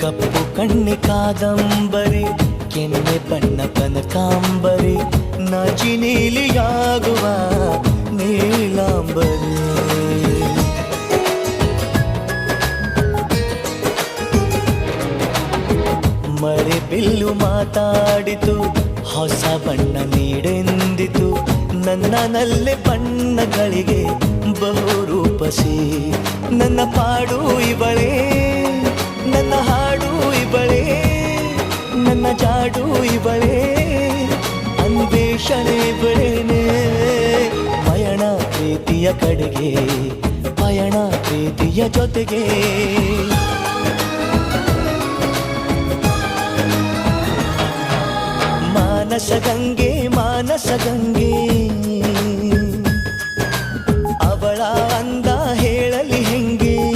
ಕಪ್ಪು ಕಣ್ಣೆ ಕಾದಂಬರಿ, ಕೆನ್ನೆ ಬಣ್ಣ ಕನಕಾಂಬರಿ, ನಾಚಿ ನೀಲಿಯಾಗುವ ನೀಲಾಂಬರಿ. ಮರೆ ಬಿಲ್ಲು ಮಾತಾಡಿತು, ಹೊಸ ಬಣ್ಣ ನೀಡೆಂದಿತು, ನನ್ನ ನಲ್ಲೆ ಬಣ್ಣಗಳಿಗೆ ಬಹುರೂಪಸಿ, ನನ್ನ ಪಾಡು ಇವಳೇ. ಜಾಡು ಇವಳೇ ಅನ್ವೇಷಣೆ ಬೇನೆ ಪಯಣ ಪ್ರೀತಿಯ ಕಡೆಗೆ ಪಯಣ ಪ್ರೀತಿಯ ಜೊತೆಗೆ. ಮಾನಸ ಗಂಗೆ ಮಾನಸ ಗಂಗೆ.